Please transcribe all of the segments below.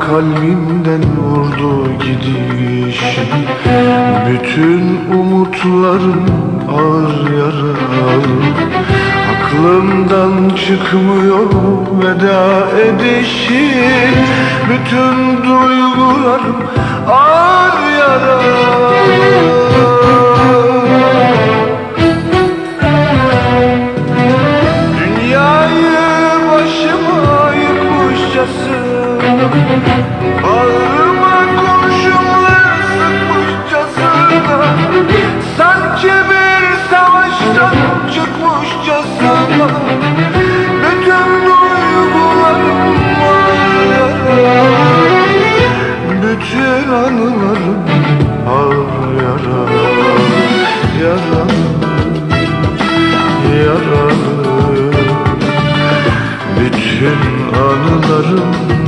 kalbimden vurdu gidiş Bütün umutlarım ağır yaralı. Aklımdan çıkmıyor veda edişin Bütün duygularım ağır yaralı çıkmışçasına Bütün duygularım Bütün anılarım ağır yara Yaralı yaralı Bütün anılarım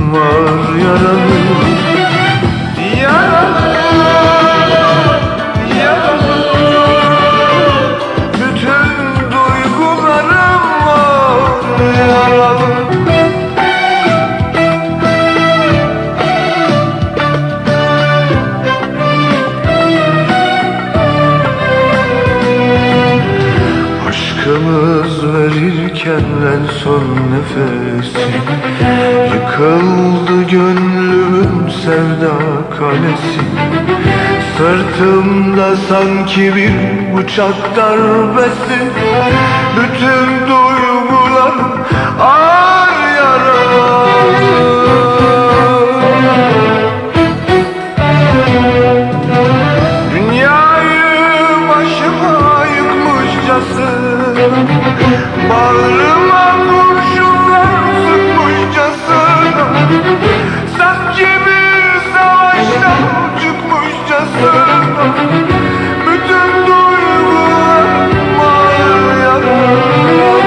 verirken en son nefesi Yıkıldı gönlümün sevda kalesi. Sırtımda sanki bir bıçak darbesi. Bütün duygularım ağır yaralı. Dünyayı başıma yıkmışçasına Bağrıma kurşunlar sıkmışçasına Sanki bir savaştan çıkmışçasına Bütün duygularım var yaralı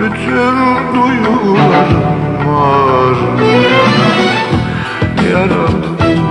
Bütün duygularım var yaralı